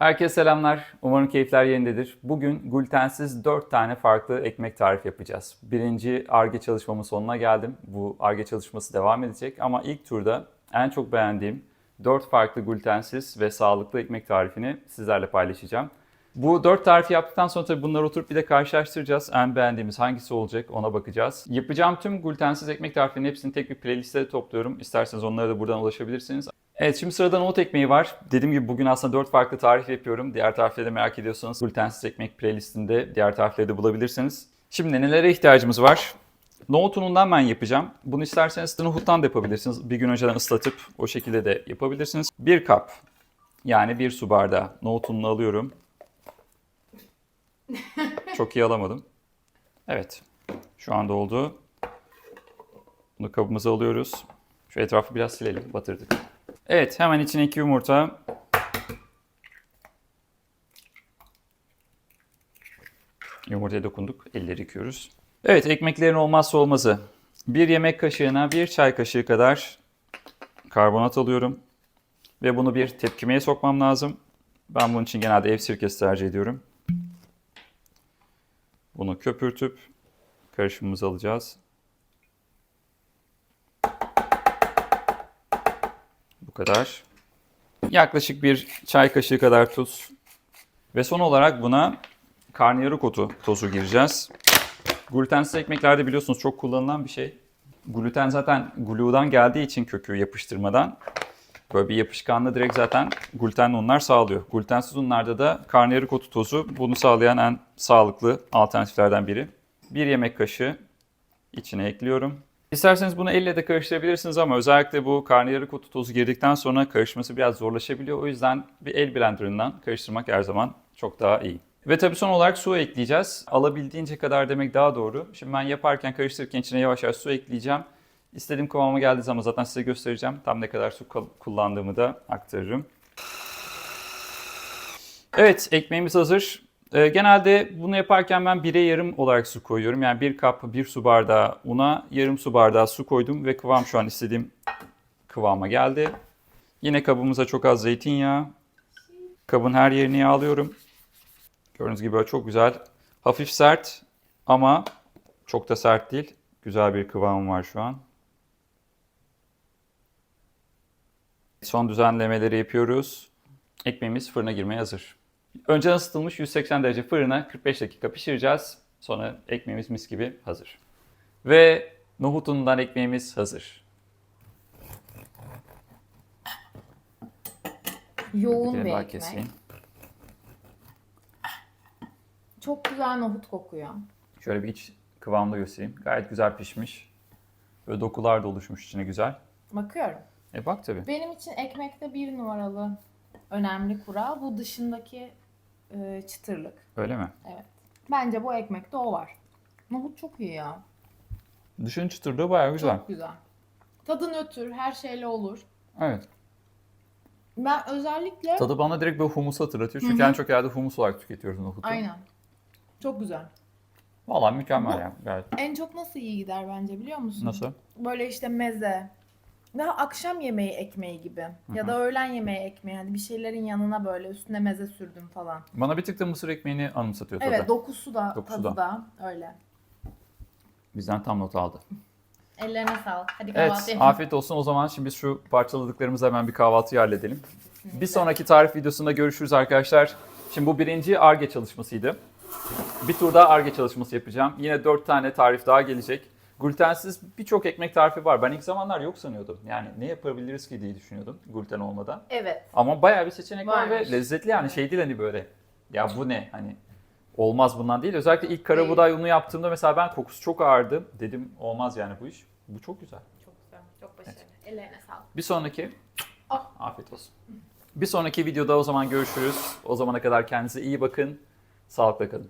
Herkese selamlar. Umarım keyifler yerindedir. Bugün glutensiz 4 tane farklı ekmek tarifi yapacağız. Birinci ARGE çalışmamın sonuna geldim. Bu ARGE çalışması devam edecek ama ilk turda en çok beğendiğim 4 farklı glutensiz ve sağlıklı ekmek tarifini sizlerle paylaşacağım. Bu 4 tarifi yaptıktan sonra tabii bunları oturup bir de karşılaştıracağız. En beğendiğimiz hangisi olacak ona bakacağız. Yapacağım tüm glutensiz ekmek tariflerinin hepsini tek bir playliste topluyorum. İsterseniz onlara da buradan ulaşabilirsiniz. Evet şimdi sırada nohut ekmeği var. Dediğim gibi bugün aslında 4 farklı tarif yapıyorum. Diğer tarifleri de merak ediyorsanız glutensiz ekmek playlistinde diğer tarifleri de bulabilirsiniz. Şimdi nelere ihtiyacımız var? Nohut unundan ben yapacağım. Bunu isterseniz nohuttan da yapabilirsiniz. Bir gün önceden ıslatıp o şekilde de yapabilirsiniz. Bir kap yani bir su bardağı nohut ununu alıyorum. Çok iyi alamadım. Evet. Şu anda oldu. Bunu kabımıza alıyoruz. Şu etrafı biraz silelim. Batırdık. Evet. Hemen içine iki yumurta. Yumurtaya dokunduk. Elleri yıkıyoruz. Evet. Ekmeklerin olmazsa olmazı. Bir yemek kaşığına bir çay kaşığı kadar karbonat alıyorum. Ve bunu bir tepkimeye sokmam lazım. Ben bunun için genelde ev sirkesi tercih ediyorum. Bunu köpürtüp karışımımızı alacağız. Bu kadar. Yaklaşık bir çay kaşığı kadar tuz. Ve son olarak buna karnıyarık otu tozu gireceğiz. Glutensiz ekmeklerde biliyorsunuz çok kullanılan bir şey. Gluten zaten glu'dan geldiği için kökü yapıştırmadan böyle bir yapışkanlığı direkt zaten glutenli unlar sağlıyor. Glutensiz unlarda da karnıyarık otu tozu bunu sağlayan en sağlıklı alternatiflerden biri. Bir yemek kaşığı içine ekliyorum. İsterseniz bunu elle de karıştırabilirsiniz ama özellikle bu karnıyarık otu tozu girdikten sonra karışması biraz zorlaşabiliyor. O yüzden bir el blenderından karıştırmak her zaman çok daha iyi. Ve tabii son olarak su ekleyeceğiz. Alabildiğince kadar demek daha doğru. Şimdi ben yaparken karıştırırken içine yavaş yavaş su ekleyeceğim. İstediğim kıvama geldiği zaman zaten size göstereceğim. Tam ne kadar su kullandığımı da aktarırım. Evet ekmeğimiz hazır. Ee, genelde bunu yaparken ben bire yarım olarak su koyuyorum. Yani bir kap bir su bardağı una yarım su bardağı su koydum ve kıvam şu an istediğim kıvama geldi. Yine kabımıza çok az zeytinyağı. Kabın her yerini yağlıyorum. Gördüğünüz gibi böyle çok güzel. Hafif sert ama çok da sert değil. Güzel bir kıvam var şu an. Son düzenlemeleri yapıyoruz. Ekmeğimiz fırına girmeye hazır. Önceden ısıtılmış 180 derece fırına 45 dakika pişireceğiz. Sonra ekmeğimiz mis gibi hazır. Ve nohut unundan ekmeğimiz hazır. Yoğun Bir ekmek. keseyim. Çok güzel nohut kokuyor. Şöyle bir iç kıvamda göstereyim. Gayet güzel pişmiş. Böyle dokular da oluşmuş içine güzel. Bakıyorum. E bak tabii. Benim için ekmekte bir numaralı önemli kural bu dışındaki e, çıtırlık. Öyle mi? Evet. Bence bu ekmekte o var. Nohut çok iyi ya. Dışının çıtırlığı bayağı güzel. Çok güzel. Tadı nötr, her şeyle olur. Evet. Ben özellikle... Tadı bana direkt böyle humus hatırlatıyor. Çünkü en çok yerde humus olarak tüketiyoruz nohutu. Aynen. Çok güzel. Valla mükemmel Bu- ya gayet. En çok nasıl iyi gider bence biliyor musun? Nasıl? Böyle işte meze. Daha akşam yemeği ekmeği gibi. Ya da öğlen yemeği ekmeği. Hani bir şeylerin yanına böyle üstüne meze sürdüm falan. Bana bir tık da mısır ekmeğini anımsatıyor tadı. Evet dokusu da Dokusu tadı da. da öyle. Bizden tam not aldı. Ellerine sağlık. Hadi kahvaltı Evet yapalım. afiyet olsun. O zaman şimdi biz şu parçaladıklarımızı hemen bir kahvaltıyı halledelim. Bir sonraki tarif videosunda görüşürüz arkadaşlar. Şimdi bu birinci ARGE çalışmasıydı. Bir tur daha ARGE çalışması yapacağım. Yine dört tane tarif daha gelecek. Glutensiz birçok ekmek tarifi var. Ben ilk zamanlar yok sanıyordum. Yani ne yapabiliriz ki diye düşünüyordum gluten olmadan. Evet. Ama bayağı bir seçenek var ve Varmış. lezzetli yani şey değil hani böyle. Ya bu ne hani olmaz bundan değil. Özellikle ilk kara Değil. buğday unu yaptığımda mesela ben kokusu çok ağırdı. Dedim olmaz yani bu iş. Bu çok güzel. Çok güzel. Çok başarılı. Ellerine sağlık. Bir sonraki Ah. afiyet olsun. Bir sonraki videoda o zaman görüşürüz. O zamana kadar kendinize iyi bakın. Sağlıkla kalın.